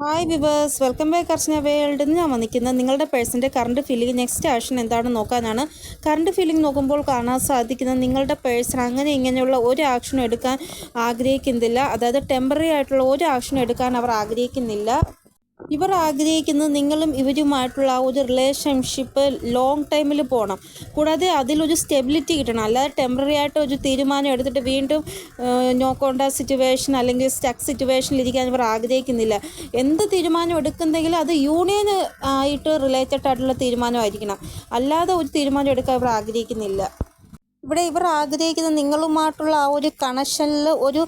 Hi viewers welcome back Archana world എന്ന് ഞാൻ വന്നിരിക്കുന്നത് നിങ്ങളുടെ പേഴ്സിന്റെ കറണ്ട് ഫീലിംഗ് നെക്സ്റ്റ് ആക്ഷൻ എന്താണെന്ന് നോക്കാനാണ്. കറണ്ട് ഫീലിംഗ് നോക്കുമ്പോൾ കാണാൻ സാധിക്കുന്നത് നിങ്ങളുടെ പേഴ്സൺ അങ്ങനെ ഇങ്ങനെയുള്ള ഒരു ആക്ഷനും എടുക്കാൻ ആഗ്രഹിക്കുന്നില്ല. അതായത് ടെമ്പററി ആയിട്ടുള്ള ഒരു ആക്ഷനും എടുക്കാൻ അവർ ആഗ്രഹിക്കുന്നില്ല. ഇവർ ആഗ്രഹിക്കുന്നത് നിങ്ങളും ഇവരുമായിട്ടുള്ള ആ ഒരു റിലേഷൻഷിപ്പ് ലോങ് ടൈമിൽ പോകണം കൂടാതെ അതിലൊരു സ്റ്റെബിലിറ്റി കിട്ടണം. അല്ലാതെ ടെമ്പററി ആയിട്ട് ഒരു തീരുമാനം എടുത്തിട്ട് വീണ്ടും നോ സിറ്റുവേഷൻ അല്ലെങ്കിൽ സ്റ്റക്ക് സിറ്റുവേഷനിൽ ഇരിക്കാൻ ഇവർ ആഗ്രഹിക്കുന്നില്ല. എന്ത് തീരുമാനം എടുക്കുന്നെങ്കിലും അത് യൂണിയൻ ആയിട്ട് റിലേറ്റഡ് ആയിട്ടുള്ള തീരുമാനമായിരിക്കണം. അല്ലാതെ ഒരു തീരുമാനം എടുക്കാൻ ഇവർ ആഗ്രഹിക്കുന്നില്ല. ഇവിടെ ഇവർ ആഗ്രഹിക്കുന്ന നിങ്ങളുമായിട്ടുള്ള ആ ഒരു കണക്ഷനിൽ ഒരു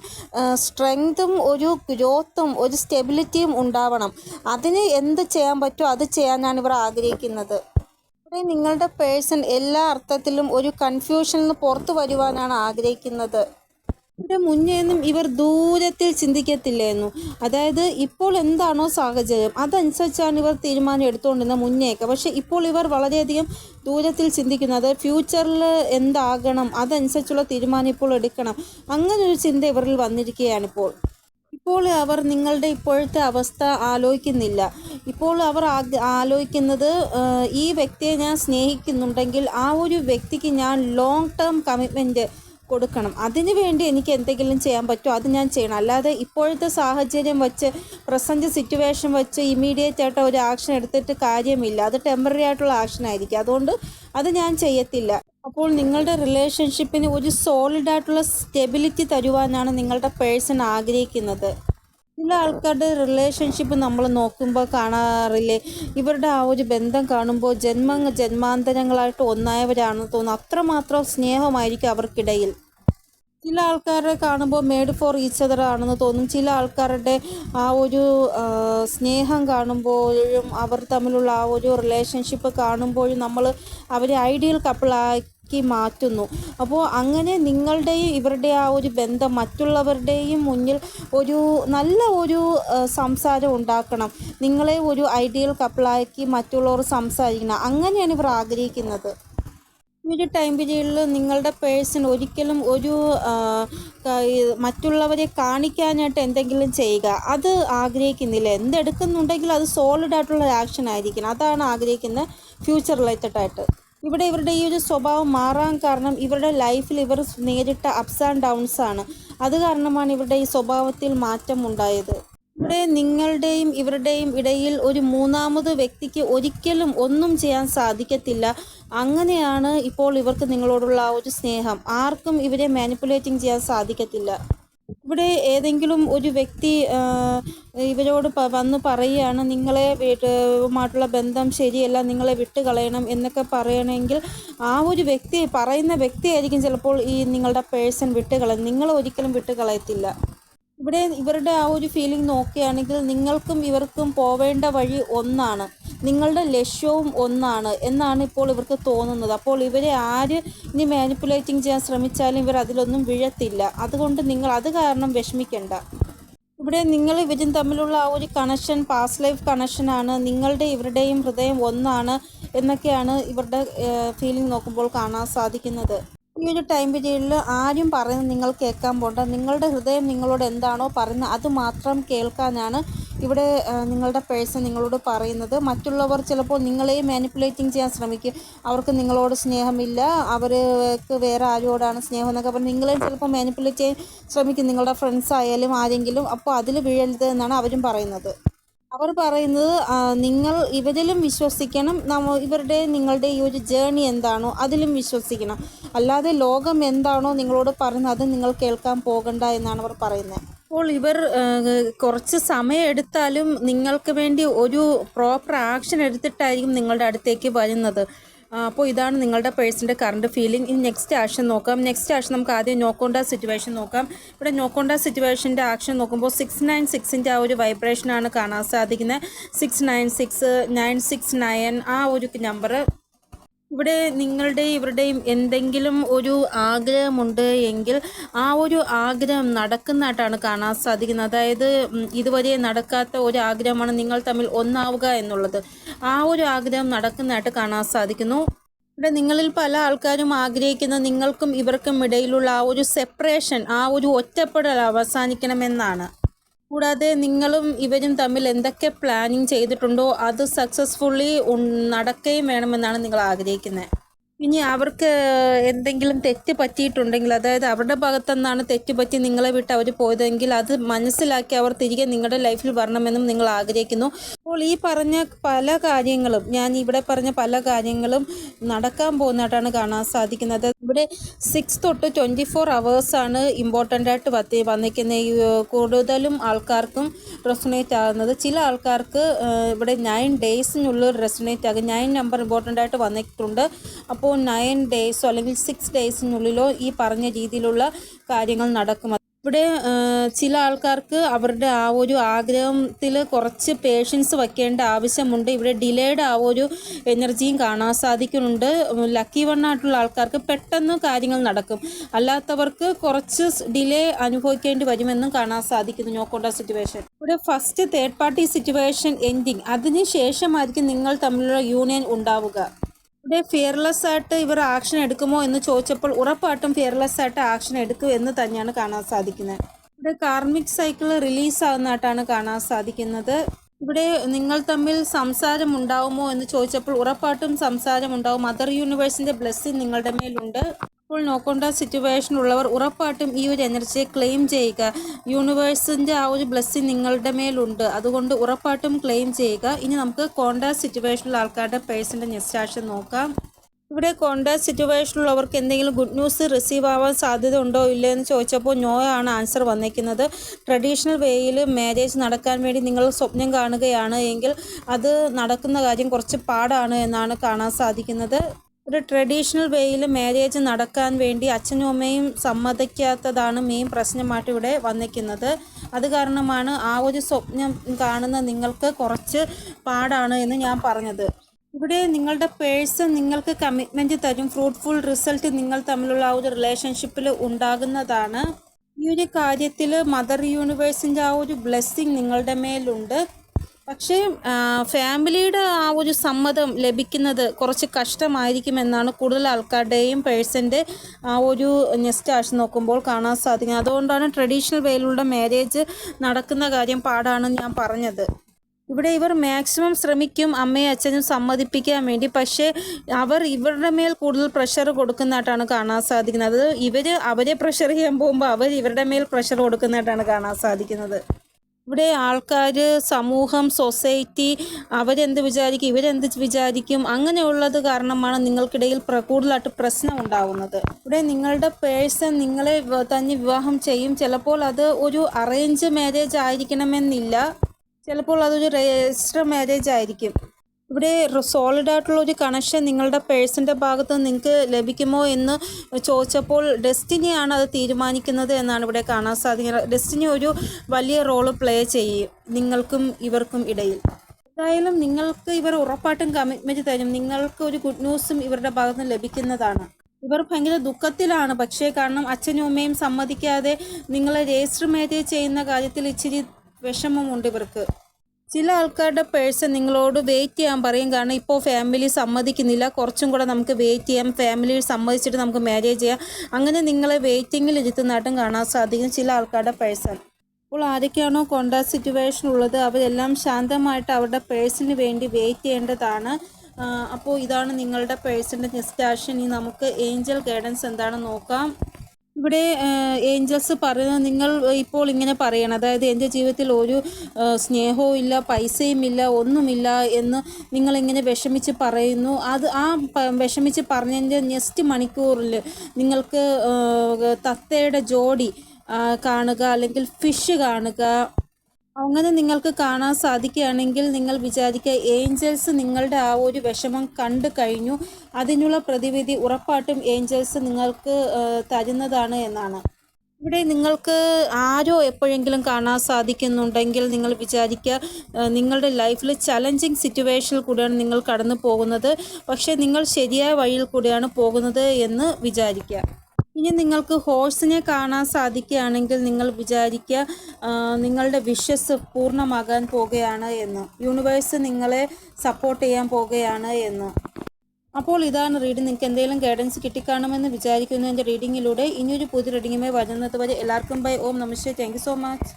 സ്ട്രെങ്തും ഒരു ഗ്രോത്തും ഒരു സ്റ്റെബിലിറ്റിയും ഉണ്ടാവണം. അതിന് എന്ത് ചെയ്യാൻ പറ്റുമോ അത് ചെയ്യാനാണ് ഇവർ ആഗ്രഹിക്കുന്നത്. ഇവിടെ നിങ്ങളുടെ പേഴ്സൺ എല്ലാ അർത്ഥത്തിലും ഒരു കൺഫ്യൂഷനിൽ നിന്ന് പുറത്തു വരുവാനാണ് ആഗ്രഹിക്കുന്നത്. ഇവിടെ മുന്നേന്നും ഇവർ ദൂരത്തിൽ ചിന്തിക്കത്തില്ലായിരുന്നു. അതായത് ഇപ്പോൾ എന്താണോ സാഹചര്യം അതനുസരിച്ചാണ് ഇവർ തീരുമാനം എടുത്തുകൊണ്ടിരുന്നത് മുന്നേയൊക്കെ പക്ഷെ ഇപ്പോൾ ഇവർ വളരെയധികം ദൂരത്തിൽ ചിന്തിക്കുന്നു അതായത് ഫ്യൂച്ചറിൽ എന്താകണം അതനുസരിച്ചുള്ള തീരുമാനം ഇപ്പോൾ എടുക്കണം. അങ്ങനെ ഒരു ചിന്ത ഇവരിൽ വന്നിരിക്കുകയാണ് ഇപ്പോൾ. ഇപ്പോൾ അവർ നിങ്ങളുടെ ഇപ്പോഴത്തെ അവസ്ഥ ആലോചിക്കുന്നില്ല. ഇപ്പോൾ അവർ ആലോചിക്കുന്നത് ഈ വ്യക്തിയെ ഞാൻ സ്നേഹിക്കുന്നുണ്ടെങ്കിൽ ആ ഒരു വ്യക്തിക്ക് ഞാൻ ലോങ് ടേം കമ്മിറ്റ്മെന്റ് കൊടുക്കണം. അതിനു വേണ്ടി എനിക്ക് എന്തെങ്കിലും ചെയ്യാൻ പറ്റുമോ? അത് ഞാൻ ചെയ്യണം. അല്ലാതെ ഇപ്പോഴത്തെ സാഹചര്യം വെച്ച് പ്രസന്റ് സിറ്റുവേഷൻ വെച്ച് ഇമ്മീഡിയറ്റ് ആയിട്ട് ഒരു ആക്ഷൻ എടുത്തിട്ട് കാര്യമില്ല. അത് ടെമ്പററി ആയിട്ടുള്ള ആക്ഷൻ ആയിരിക്കും. അതുകൊണ്ട് അത് ഞാൻ ചെയ്യത്തില്ല. അപ്പോൾ നിങ്ങളുടെ റിലേഷൻഷിപ്പിന് ഒരു സോളിഡ് ആയിട്ടുള്ള സ്റ്റെബിലിറ്റി തരുവാനാണ് നിങ്ങളുടെ പേഴ്സൺ ആഗ്രഹിക്കുന്നത്. ചില ആൾക്കാരുടെ റിലേഷൻഷിപ്പ് നമ്മൾ നോക്കുമ്പോൾ കാണാറില്ലേ? ഇവരുടെ ആ ഒരു ബന്ധം കാണുമ്പോൾ ജന്മ ജന്മാന്തരങ്ങളായിട്ട് ഒന്നായവരാണെന്ന് തോന്നുന്നു. അത്രമാത്രം സ്നേഹമായിരിക്കും അവർക്കിടയിൽ. ചില ആൾക്കാരെ കാണുമ്പോൾ മേഡ് ഫോർ ഈച്ച് അതർ ആണെന്ന് തോന്നും. ചില ആൾക്കാരുടെ ആ ഒരു സ്നേഹം കാണുമ്പോഴും അവർ തമ്മിലുള്ള ആ ഒരു റിലേഷൻഷിപ്പ് കാണുമ്പോഴും നമ്മൾ അവരെ ഐഡിയൽ കപ്പിളാക്കി മാറ്റുന്നു. അപ്പോൾ അങ്ങനെ നിങ്ങളുടെയും ഇവരുടെ ആ ഒരു ബന്ധം മറ്റുള്ളവരുടെയും മുന്നിൽ ഒരു നല്ല ഒരു സംസാരം ഉണ്ടാക്കണം. നിങ്ങളെ ഒരു ഐഡിയൽ കപ്പിളാക്കി മറ്റുള്ളവർ സംസാരിക്കണം. അങ്ങനെയാണ് ഇവർ ആഗ്രഹിക്കുന്നത്. ഈ ഒരു ടൈം പീരീഡിൽ നിങ്ങളുടെ പേഴ്സൺ ഒരിക്കലും ഒരു മറ്റുള്ളവരെ കാണിക്കാനായിട്ട് എന്തെങ്കിലും ചെയ്യുക. അത് ആഗ്രഹിക്കുന്നില്ല. എന്തെടുക്കുന്നുണ്ടെങ്കിൽ അത് സോളിഡ് ആയിട്ടുള്ള ആക്ഷൻ ആയിരിക്കണം. അതാണ് ആഗ്രഹിക്കുന്നത് ഫ്യൂച്ചർ റിലേറ്റഡ് ആയിട്ട് ഇവിടെ ഇവരുടെ ഈ ഒരു സ്വഭാവം മാറാൻ കാരണം ഇവരുടെ ലൈഫിൽ ഇവർ നേരിട്ട അപ്സ് ആൻഡ് ഡൗൺസ് ആണ്. അത് കാരണമാണ് ഇവരുടെ ഈ സ്വഭാവത്തിൽ മാറ്റം ഉണ്ടായത്. ഇവിടെ നിങ്ങളുടെയും ഇവരുടെയും ഇടയിൽ ഒരു മൂന്നാമത് വ്യക്തിക്ക് ഒരിക്കലും ഒന്നും ചെയ്യാൻ സാധിക്കത്തില്ല. അങ്ങനെയാണ് ഇപ്പോൾ ഇവർക്ക് നിങ്ങളോടുള്ള ആ ഒരു സ്നേഹം. ആർക്കും ഇവരെ മാനിപ്പുലേറ്റിംഗ് ചെയ്യാൻ സാധിക്കത്തില്ല. ഇവിടെ ഏതെങ്കിലും ഒരു വ്യക്തി ഇവരോട് വന്ന് പറയുകയാണ് നിങ്ങളെ വീട്ടുമായിട്ടുള്ള ബന്ധം ശരിയല്ല നിങ്ങളെ വിട്ട് കളയണം എന്നൊക്കെ പറയണമെങ്കിൽ ആ ഒരു വ്യക്തി പറയുന്ന വ്യക്തിയായിരിക്കും ചിലപ്പോൾ ഈ നിങ്ങളുടെ പേഴ്സൺ വിട്ട് കളയും നിങ്ങൾ ഒരിക്കലും വിട്ട് കളയത്തില്ല ഇവിടെ ഇവരുടെ ആ ഒരു ഫീലിംഗ് നോക്കുകയാണെങ്കിൽ നിങ്ങൾക്കും ഇവർക്കും പോവേണ്ട വഴി ഒന്നാണ്. നിങ്ങളുടെ ലക്ഷ്യവും ഒന്നാണ് എന്നാണ് ഇപ്പോൾ ഇവർക്ക് തോന്നുന്നത്. അപ്പോൾ ഇവരെ ആര് ഇനി മാനിപ്പുലേറ്റിംഗ് ചെയ്യാൻ ശ്രമിച്ചാലും ഇവർ അതിലൊന്നും വിഴത്തില്ല. അതുകൊണ്ട് നിങ്ങൾ അത് കാരണം വിഷമിക്കണ്ട. ഇവിടെ നിങ്ങൾ ഇവരും തമ്മിലുള്ള ആ ഒരു കണക്ഷൻ പാസ്റ്റ് ലൈഫ് കണക്ഷനാണ് നിങ്ങളുടെ ഇവരുടെയും ഹൃദയം ഒന്നാണ് എന്നൊക്കെയാണ് ഇവരുടെ ഫീലിംഗ് നോക്കുമ്പോൾ കാണാൻ സാധിക്കുന്നത്. ഈ ഒരു ടൈം പീരീഡിൽ ആരും പറയുന്നത് നിങ്ങൾ കേൾക്കാൻ പോകണ്ട നിങ്ങളുടെ ഹൃദയം നിങ്ങളോട് എന്താണോ പറയുന്നത് അത് മാത്രം കേൾക്കാനാണ് ഇവിടെ നിങ്ങളുടെ പേഴ്സൺ നിങ്ങളോട് പറയുന്നത് മറ്റുള്ളവർ ചിലപ്പോൾ നിങ്ങളെയും മാനിപ്പുലേറ്റിംഗ് ചെയ്യാൻ ശ്രമിക്കും. അവർക്ക് നിങ്ങളോട് സ്നേഹമില്ല. അവർക്ക് വേറെ ആരോടാണ് സ്നേഹം എന്നൊക്കെ പറഞ്ഞ് നിങ്ങളെയും ചിലപ്പോൾ മാനിപ്പുലേറ്റ് ചെയ്യാൻ ശ്രമിക്കും. നിങ്ങളുടെ ഫ്രണ്ട്സ് ആയാലും ആരെങ്കിലും. അപ്പോൾ അതിൽ വീഴരുത് എന്നാണ് അവരും പറയുന്നത്. അവർ പറയുന്നത് നിങ്ങൾ ഇവരിലും വിശ്വസിക്കണം. നമ്മ ഇവരുടെ നിങ്ങളുടെ ഈ ഒരു ജേണി എന്താണോ അതിലും വിശ്വസിക്കണം. അല്ലാതെ ലോകം എന്താണോ നിങ്ങളോട് പറയുന്നത് അത് നിങ്ങൾ കേൾക്കാൻ പോകണ്ട എന്നാണ് അവർ പറയുന്നത്. അപ്പോൾ ഇവർ കുറച്ച് സമയം എടുത്താലും നിങ്ങൾക്ക് വേണ്ടി ഒരു പ്രോപ്പർ ആക്ഷൻ എടുത്തിട്ടായിരിക്കും നിങ്ങളുടെ അടുത്തേക്ക് വരുന്നത്. അപ്പോൾ ഇതാണ് നിങ്ങളുടെ പേഴ്സിന്റെ കറണ്ട് ഫീലിംഗ് ഇനി നെക്സ്റ്റ് ആക്ഷൻ നോക്കാം. നെക്സ്റ്റ് ആക്ഷൻ നമുക്ക് ആദ്യം നോക്കോണ്ട സിറ്റുവേഷൻ നോക്കാം. ഇവിടെ നോക്കോണ്ട സിറ്റുവേഷന്റെ ആക്ഷൻ നോക്കുമ്പോൾ സിക്സ് നയൻ സിക്സിന്റെ ആ ഒരു വൈബ്രേഷനാണ് കാണാൻ സാധിക്കുന്നത്. Six nine six nine six nine ആ ഒരു നമ്പർ ഇവിടെ നിങ്ങളുടെ ഇവരുടെയും എന്തെങ്കിലും ഒരു ആഗ്രഹമുണ്ട് എങ്കിൽ ആ ഒരു ആഗ്രഹം നടക്കുന്നതായിട്ടാണ് കാണാൻ സാധിക്കുന്നത്. അതായത് ഇതുവരെ നടക്കാത്ത ഒരു ആഗ്രഹമാണ് നിങ്ങൾ തമ്മിൽ ഒന്നാവുക എന്നുള്ളത്. ആ ഒരു ആഗ്രഹം നടക്കുന്നതായിട്ട് കാണാൻ സാധിക്കുന്നു. ഇവിടെ നിങ്ങളിൽ പല ആൾക്കാരും ആഗ്രഹിക്കുന്ന നിങ്ങൾക്കും ഇവർക്കും ഇടയിലുള്ള ആ ഒരു സെപ്പറേഷൻ ആ ഒരു ഒറ്റപ്പെടൽ അവസാനിക്കണമെന്നാണ്. കൂടാതെ നിങ്ങളും ഇവരും തമ്മിൽ എന്തൊക്കെ പ്ലാനിങ് ചെയ്തിട്ടുണ്ടോ അത് സക്സസ്ഫുള്ളി നടക്കുകയും വേണമെന്നാണ് നിങ്ങൾ ആഗ്രഹിക്കുന്നത് ഇനി അവർക്ക് എന്തെങ്കിലും തെറ്റ് പറ്റിയിട്ടുണ്ടെങ്കിൽ അതായത് അവരുടെ ഭാഗത്തുനിന്നാണ് തെറ്റ് പറ്റി നിങ്ങളെ വിട്ട് അവർ പോയതെങ്കിൽ അത് മനസ്സിലാക്കി അവർ തിരികെ നിങ്ങളുടെ ലൈഫിൽ വരണമെന്നും നിങ്ങൾ ആഗ്രഹിക്കുന്നു. അപ്പോൾ ഈ പറഞ്ഞ പല കാര്യങ്ങളും ഞാൻ ഇവിടെ പറഞ്ഞ പല കാര്യങ്ങളും നടക്കാൻ പോകുന്നതായിട്ടാണ് കാണാൻ സാധിക്കുന്നത്. ഇവിടെ സിക്സ് തൊട്ട് ട്വന്റി ഫോർ അവേഴ്സാണ് ഇമ്പോർട്ടന്റ് ആയിട്ട് വത്തി വന്നിരിക്കുന്നത് കൂടുതലും ആൾക്കാർക്കും റെസണേറ്റ് ആകുന്നത് ചില ആൾക്കാർക്ക് ഇവിടെ നയൻ ഡേയ്സിനുള്ളിൽ റെസണേറ്റ് ആകും. നയൻ നമ്പർ ഇമ്പോർട്ടന്റ് ആയിട്ട് വന്നിട്ടുണ്ട്. അപ്പോൾ നയൻ ഡേയ്സോ അല്ലെങ്കിൽ സിക്സ് ഡേയ്സിനുള്ളിലോ ഈ പറഞ്ഞ രീതിയിലുള്ള കാര്യങ്ങൾ നടക്കും. ഇവിടെ ചില ആൾക്കാർക്ക് അവരുടെ ആ ഒരു ആഗ്രഹത്തിൽ കുറച്ച് പേഷ്യൻസ് വയ്ക്കേണ്ട ആവശ്യമുണ്ട്. ഇവിടെ ഡിലേഡ് ആ ഒരു എനർജിയും കാണാൻ സാധിക്കുന്നുണ്ട്. ലക്കി വൺ ആയിട്ടുള്ള ആൾക്കാർക്ക് പെട്ടെന്ന് കാര്യങ്ങൾ നടക്കും. അല്ലാത്തവർക്ക് കുറച്ച് ഡിലേ അനുഭവിക്കേണ്ടി വരുമെന്നും കാണാൻ സാധിക്കുന്നു. നോക്കേണ്ട സിറ്റുവേഷൻ ഇവിടെ first third party situation ending അതിന് ശേഷമായിരിക്കും നിങ്ങൾ തമ്മിലുള്ള യൂണിയൻ ഉണ്ടാവുക. ഇവിടെ ഫിയർലെസ് ആയിട്ട് ഇവർ ആക്ഷൻ എടുക്കുമോ എന്ന് ചോദിച്ചപ്പോൾ ഉറപ്പായിട്ടും ഫിയർലെസ് ആയിട്ട് ആക്ഷൻ എടുക്കും എന്ന് തന്നെയാണ് കാണാൻ സാധിക്കുന്നത്. ഇവിടെ കാർമിക് സൈക്കിൾ റിലീസ് ആകുന്നതായിട്ടാണ് കാണാൻ സാധിക്കുന്നത്. ഇവിടെ നിങ്ങൾ തമ്മിൽ സംസാരം ഉണ്ടാവുമോ എന്ന് ചോദിച്ചപ്പോൾ ഉറപ്പായിട്ടും സംസാരം ഉണ്ടാവും. മദർ യൂണിവേഴ്സിന്റെ ബ്ലെസ്സിങ് നിങ്ങളുടെ മേലുണ്ട്. ഇപ്പോൾ നോക്കേണ്ട സിറ്റുവേഷൻ ഉള്ളവർ ഉറപ്പായിട്ടും ഈ ഒരു എനർജിയെ ക്ലെയിം ചെയ്യുക. യൂണിവേഴ്സിന്റെ ആ ഒരു ബ്ലെസ്സിങ് നിങ്ങളുടെ മേലുണ്ട്. അതുകൊണ്ട് ഉറപ്പായിട്ടും ക്ലെയിം ചെയ്യുക. ഇനി നമുക്ക് കോണ്ടാക്ട് സിറ്റുവേഷനിലുള്ള ആൾക്കാരുടെ പേഴ്സിന്റെ നെസ്റ്റാഷൻ നോക്കാം. ഇവിടെ കോണ്ടാക്ട് സിറ്റുവേഷനിലുള്ളവർക്ക് എന്തെങ്കിലും ഗുഡ് ന്യൂസ് റിസീവ് ആവാൻ സാധ്യത ഉണ്ടോ ഇല്ലയോ എന്ന് ചോദിച്ചപ്പോൾ നോ ആണ് ആൻസർ വന്നിരിക്കുന്നത്. ട്രഡീഷണൽ വേയിൽ മാരേജ് നടക്കാൻ വേണ്ടി നിങ്ങൾ സ്വപ്നം കാണുകയാണ് എങ്കിൽ അത് നടക്കുന്ന കാര്യം കുറച്ച് പാടാണ് എന്നാണ് കാണാൻ സാധിക്കുന്നത്. ഒരു ട്രഡീഷണൽ വേയിൽ മാരേജ് നടക്കാൻ വേണ്ടി അച്ഛനും അമ്മയും സമ്മതിക്കാത്തതാണ് മെയിൻ പ്രശ്നമായിട്ട് ഇവിടെ വന്നിരിക്കുന്നത് അത് കാരണമാണ് ആ ഒരു സ്വപ്നം കാണുന്ന നിങ്ങൾക്ക് കുറച്ച് പാടാണ് എന്ന് ഞാൻ പറഞ്ഞത്. ഇവിടെ നിങ്ങളുടെ പേഴ്സൺ നിങ്ങൾക്ക് കമ്മിറ്റ്മെന്റ് തരും ഫ്രൂട്ട്ഫുൾ റിസൾട്ട് നിങ്ങൾ തമ്മിലുള്ള ആ ഒരു റിലേഷൻഷിപ്പിൽ ഉണ്ടാകുന്നതാണ്. ഈ ഒരു കാര്യത്തിൽ മദർ യൂണിവേഴ്സിന്റെ ആ ഒരു ബ്ലെസ്സിങ് നിങ്ങളുടെ മേലുണ്ട്. പക്ഷേ ഫാമിലിയുടെ ആ ഒരു സമ്മതം ലഭിക്കുന്നത് കുറച്ച് കഷ്ടമായിരിക്കുമെന്നാണ് കൂടുതൽ ആൾക്കാരുടെയും പേഴ്സന്റെ ആ ഒരു നെസ്റ്റ് നോക്കുമ്പോൾ കാണാൻ സാധിക്കുന്നത്. അതുകൊണ്ടാണ് ട്രഡീഷണൽ വേയിലുള്ള മാരേജ് നടക്കുന്ന കാര്യം പാടാണെന്ന് ഞാൻ പറഞ്ഞത്. ഇവിടെ ഇവർ മാക്സിമം ശ്രമിക്കും അമ്മയും അച്ഛനും സമ്മതിപ്പിക്കാൻ വേണ്ടി. പക്ഷേ അവർ ഇവരുടെ മേൽ കൂടുതൽ പ്രഷർ കൊടുക്കുന്നതായിട്ടാണ് കാണാൻ സാധിക്കുന്നത്. ഇവർ അവരെ പ്രഷർ ചെയ്യാൻ പോകുമ്പോൾ അവർ ഇവരുടെ മേൽ പ്രഷർ കൊടുക്കുന്നതായിട്ടാണ് കാണാൻ സാധിക്കുന്നത്. ഇവിടെ ആൾക്കാർ സമൂഹം സൊസൈറ്റി അവരെന്ത് വിചാരിക്കും ഇവരെന്ത് വിചാരിക്കും അങ്ങനെയുള്ളത് കാരണമാണ് നിങ്ങൾക്കിടയിൽ കൂടുതലായിട്ട് പ്രശ്നം ഉണ്ടാകുന്നത് ഇവിടെ നിങ്ങളുടെ പേഴ്സൺ നിങ്ങളെ തന്നെ വിവാഹം ചെയ്യും. ചിലപ്പോൾ അത് ഒരു അറേഞ്ച് മാരേജ് ആയിരിക്കണമെന്നില്ല. ചിലപ്പോൾ അതൊരു രജിസ്റ്റർ മാരേജ് ആയിരിക്കും. ഇവിടെ സോളിഡ് ആയിട്ടുള്ള ഒരു കണക്ഷൻ നിങ്ങളുടെ പേഴ്സിന്റെ ഭാഗത്ത് നിങ്ങൾക്ക് ലഭിക്കുമോ എന്ന് ചോദിച്ചപ്പോൾ ഡെസ്റ്റിനിയാണ് അത് തീരുമാനിക്കുന്നത് എന്നാണ് ഇവിടെ കാണാൻ സാധിക്കുന്നത്. ഡെസ്റ്റിനി ഒരു വലിയ റോൾ പ്ലേ ചെയ്യും നിങ്ങൾക്കും ഇവർക്കും ഇടയിൽ. എന്തായാലും നിങ്ങൾക്ക് ഇവർ ഉറപ്പായിട്ടും കമ്മിറ്റ്മെന്റ് തരും. നിങ്ങൾക്ക് ഒരു ഗുഡ് ന്യൂസും ഇവരുടെ ഭാഗത്ത് നിന്ന് ലഭിക്കുന്നതാണ്. ഇവർ ഭയങ്കര ദുഃഖത്തിലാണ്. പക്ഷേ കാരണം അച്ഛനും അമ്മയും സമ്മതിക്കാതെ നിങ്ങളെ രജിസ്റ്റർ മാരേജ് ചെയ്യുന്ന കാര്യത്തിൽ ഇച്ചിരി വിഷമമുണ്ട് ഇവർക്ക്. ചില ആൾക്കാരുടെ പേഴ്സൺ നിങ്ങളോട് വെയിറ്റ് ചെയ്യാൻ പറയും. കാരണം ഇപ്പോൾ ഫാമിലി സമ്മതിക്കുന്നില്ല. കുറച്ചും കൂടെ നമുക്ക് വെയിറ്റ് ചെയ്യാം. ഫാമിലി സമ്മതിച്ചിട്ട് നമുക്ക് മാരേജ് ചെയ്യാം. അങ്ങനെ നിങ്ങളെ വെയിറ്റിങ്ങിൽ ഇരുത്തുന്നതായിട്ടും കാണാൻ സാധിക്കും ചില ആൾക്കാരുടെ പേഴ്സൺ അപ്പോൾ ആരൊക്കെയാണോ കോണ്ടാക്ട് സിറ്റുവേഷൻ ഉള്ളത് അവരെല്ലാം ശാന്തമായിട്ട് അവരുടെ പേഴ്സണിന് വേണ്ടി വെയിറ്റ് ചെയ്യേണ്ടതാണ്. അപ്പോൾ ഇതാണ് നിങ്ങളുടെ പേഴ്സന്റെ നിസ്റ്റാഷൻ ഇനി നമുക്ക് ഏഞ്ചൽ ഗൈഡൻസ് എന്താണെന്ന് നോക്കാം. ഇവിടെ ഏഞ്ചൽസ് പറയുന്നത് നിങ്ങൾ ഇപ്പോൾ ഇങ്ങനെ പറയണം. അതായത് എന്റെ ജീവിതത്തിൽ ഒരു സ്നേഹവും ഇല്ല പൈസയും ഇല്ല ഒന്നുമില്ല എന്ന് നിങ്ങളിങ്ങനെ വിഷമിച്ച് പറയുന്നു. അത് ആ വിഷമിച്ച് പറഞ്ഞതിന്റെ നെക്സ്റ്റ് മണിക്കൂറിൽ നിങ്ങൾക്ക് തത്തയുടെ ജോഡി കാണുക അല്ലെങ്കിൽ ഫിഷ് കാണുക അങ്ങനെ നിങ്ങൾക്ക് കാണാൻ സാധിക്കുകയാണെങ്കിൽ നിങ്ങൾ വിചാരിക്കുക ഏഞ്ചൽസ് നിങ്ങളുടെ ആ ഒരു വിഷമം കണ്ടു കഴിഞ്ഞു. അതിനുള്ള പ്രതിവിധി ഉറപ്പായിട്ടും ഏഞ്ചൽസ് നിങ്ങൾക്ക് തരുന്നതാണ് എന്നാണ്. ഇവിടെ നിങ്ങൾക്ക് ആരോ എപ്പോഴെങ്കിലും കാണാൻ സാധിക്കുന്നുണ്ടെങ്കിൽ നിങ്ങൾ വിചാരിക്കുക നിങ്ങളുടെ ലൈഫിൽ ചലഞ്ചിങ് സിറ്റുവേഷനിൽ കൂടെയാണ് നിങ്ങൾ കടന്നു പോകുന്നത്. പക്ഷേ നിങ്ങൾ ശരിയായ വഴിയിൽ കൂടെയാണ് പോകുന്നത് എന്ന് വിചാരിക്കുക. ഇനി നിങ്ങൾക്ക് ഹോഴ്സിനെ കാണാൻ സാധിക്കുകയാണെങ്കിൽ നിങ്ങൾ വിചാരിക്കുക നിങ്ങളുടെ വിഷസ് പൂർണമാകാൻ പോകുകയാണ് എന്ന്. യൂണിവേഴ്സ് നിങ്ങളെ സപ്പോർട്ട് ചെയ്യാൻ പോകുകയാണ് എന്ന്. അപ്പോൾ ഇതാണ് റീഡിംഗ് നിങ്ങൾക്ക് എന്തെങ്കിലും ഗൈഡൻസ് കിട്ടിക്കാണുമെന്ന് വിചാരിക്കുന്നു എന്റെ റീഡിങ്ങിലൂടെ ഇനിയൊരു പുതിയ റീഡിങ്ങുമായി വരുന്നത് വരെ എല്ലാവർക്കും ബൈ ഓം നമസ്തേ താങ്ക് സോ മച്ച്